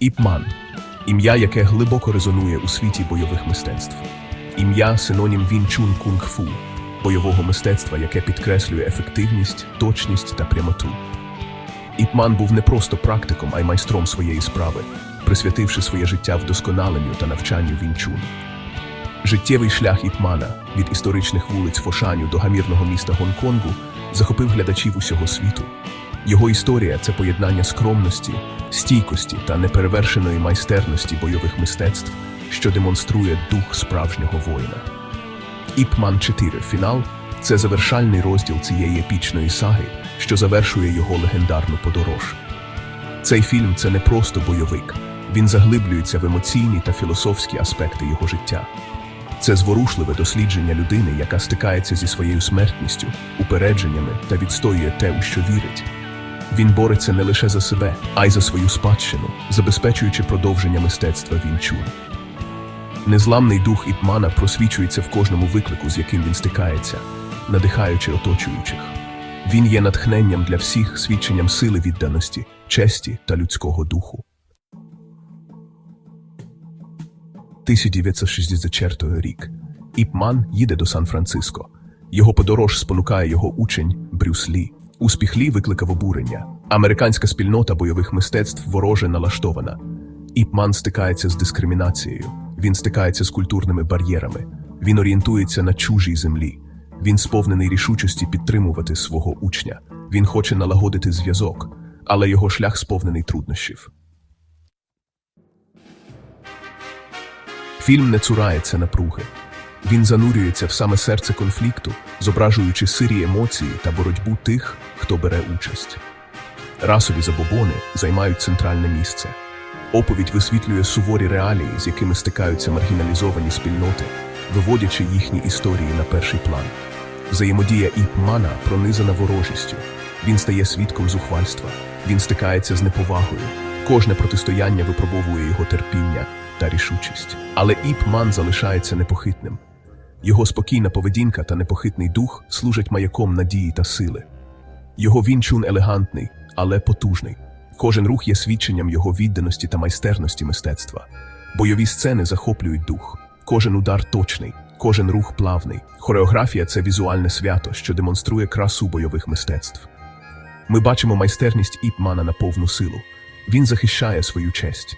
Іпман ім'я, яке глибоко резонує у світі бойових мистецтв. Ім'я синонім Вінчун кунг-фу, бойового мистецтва, яке підкреслює ефективність, точність та прямоту. Іпман був не просто практиком, а й майстром своєї справи, присвятивши своє життя вдосконаленню та навчанню Вінчун. Життєвий шлях Іпмана від історичних вулиць Фошаню до гамірного міста Гонконгу захопив глядачів усього світу. Його історія це поєднання скромності, стійкості та неперевершеної майстерності бойових мистецтв, що демонструє дух справжнього воїна. Іпман 4 фінал це завершальний розділ цієї епічної саги, що завершує його легендарну подорож. Цей фільм це не просто бойовик, він заглиблюється в емоційні та філософські аспекти його життя. Це зворушливе дослідження людини, яка стикається зі своєю смертністю, упередженнями та відстоює те, у що вірить. Він бореться не лише за себе, а й за свою спадщину, забезпечуючи продовження мистецтва Вінчун. Незламний дух Іпмана просвічується в кожному виклику, з яким він стикається, надихаючи оточуючих. Він є натхненням для всіх свідченням сили відданості, честі та людського духу. 1964 рік. Іпман їде до Сан-Франциско. Його подорож спонукає його учень Брюс Лі. Успіх Лі викликав обурення. Американська спільнота бойових мистецтв вороже налаштована. Іпман стикається з дискримінацією. Він стикається з культурними бар'єрами. Він орієнтується на чужій землі. Він сповнений рішучості підтримувати свого учня. Він хоче налагодити зв'язок, але його шлях сповнений труднощів. Фільм не цурається напруги. Він занурюється в саме серце конфлікту, зображуючи сирі емоції та боротьбу тих, хто бере участь. Расові забобони займають центральне місце. Оповідь висвітлює суворі реалії, з якими стикаються маргіналізовані спільноти, виводячи їхні історії на перший план. Взаємодія Іпмана пронизана ворожістю. Він стає свідком зухвальства, він стикається з неповагою. Кожне протистояння випробовує його терпіння та рішучість. Але Іпман залишається непохитним. Його спокійна поведінка та непохитний дух служать маяком надії та сили. Його вінчун елегантний, але потужний. Кожен рух є свідченням його відданості та майстерності мистецтва. Бойові сцени захоплюють дух. Кожен удар точний, кожен рух плавний. Хореографія це візуальне свято, що демонструє красу бойових мистецтв. Ми бачимо майстерність Іпмана на повну силу. Він захищає свою честь.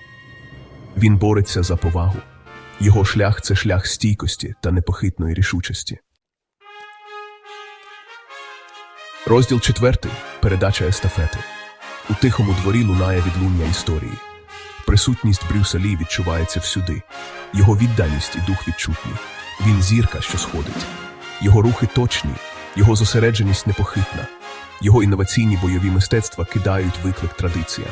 Він бореться за повагу. Його шлях це шлях стійкості та непохитної рішучості. Розділ четвертий. Передача естафети. У тихому дворі лунає відлуння історії. Присутність Брюса Лі відчувається всюди. Його відданість і дух відчутні. Він зірка, що сходить. Його рухи точні, його зосередженість непохитна. Його інноваційні бойові мистецтва кидають виклик традиціям.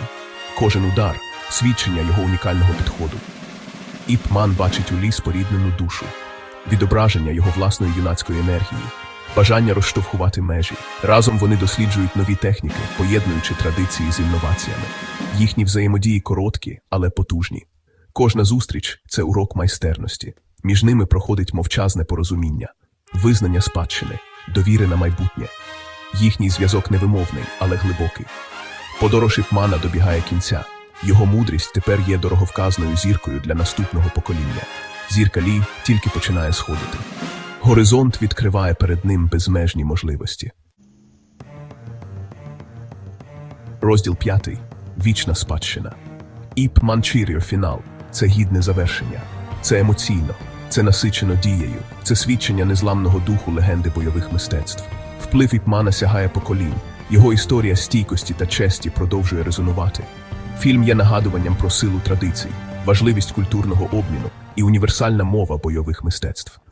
Кожен удар свідчення його унікального підходу. Іпман бачить у лі споріднену душу, відображення його власної юнацької енергії, бажання розштовхувати межі. Разом вони досліджують нові техніки, поєднуючи традиції з інноваціями. Їхні взаємодії короткі, але потужні. Кожна зустріч це урок майстерності. Між ними проходить мовчазне порозуміння, визнання спадщини, довіри на майбутнє. Їхній зв'язок невимовний, але глибокий. Подорож Іпмана добігає кінця. Його мудрість тепер є дороговказною зіркою для наступного покоління. Зірка Лі тільки починає сходити. Горизонт відкриває перед ним безмежні можливості. Розділ п'ятий. Вічна спадщина. Іп Манчіріо фінал це гідне завершення. Це емоційно, це насичено дією, це свідчення незламного духу легенди бойових мистецтв. Вплив Іпмана сягає поколінь. Його історія стійкості та честі продовжує резонувати. Фільм є нагадуванням про силу традицій, важливість культурного обміну і універсальна мова бойових мистецтв.